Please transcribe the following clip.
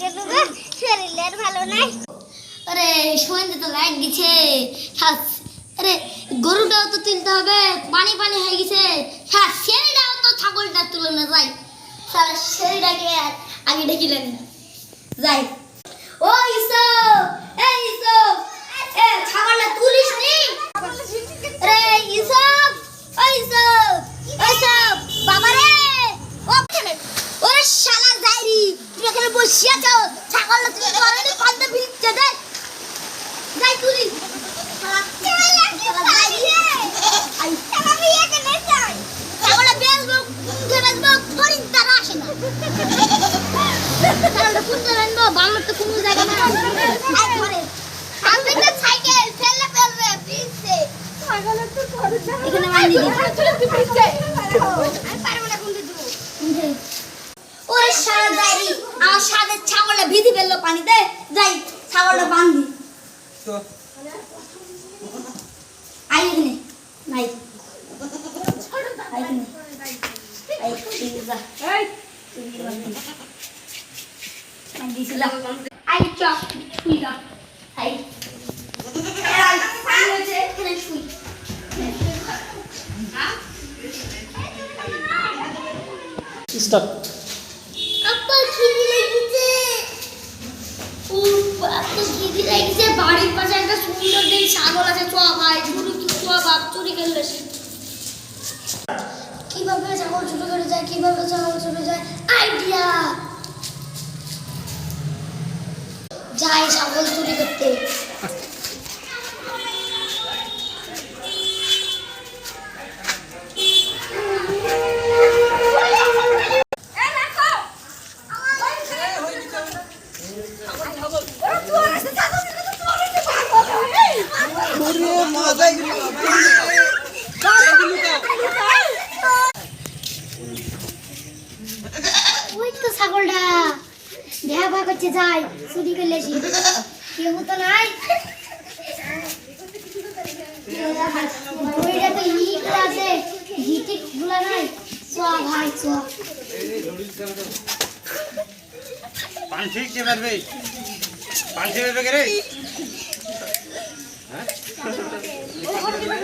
কালকে দুটো শরীরের তো লাইট গেছে। আরে, গরুটাও তো তিনতে হবে, পানি পানি হয়ে গেছে। হ্যাঁ সেটাও তো ছাগলটার তুলনা যাই। সারা সেটাকে আগে ঢেকে যাই। উঠে বেচবো গরিব তারা আসে না। ছাগলটা কুনতে বেচবো বাংলার তো কোনো জায়গা না এখানে পানিতে যাই ছাগলটা বান্ধি। তো। আই এখানে নাই। আই এখানে। আই ঠিক যা। আই দিছিলাম আই চক শুই যা। আই আই বাড়ির পাশে একটা সুন্দর দিন ছাগল আছে চ ভাই চুরি চ বাপ, চুরি খেললে কীভাবে ছাগল চুরি করে যায়, কীভাবে ছাগল চুরি যায় আইডিয়া যাই ছাগল চুরি করতে। ওই তো ছাগলটা দেহা ভয় করছে যাই চুরি করলে কেউ তো নাই ওইটা তো হিট আছে হিটে গুলা নাই চ ভাই রে? হ্যাঁ ちょっと。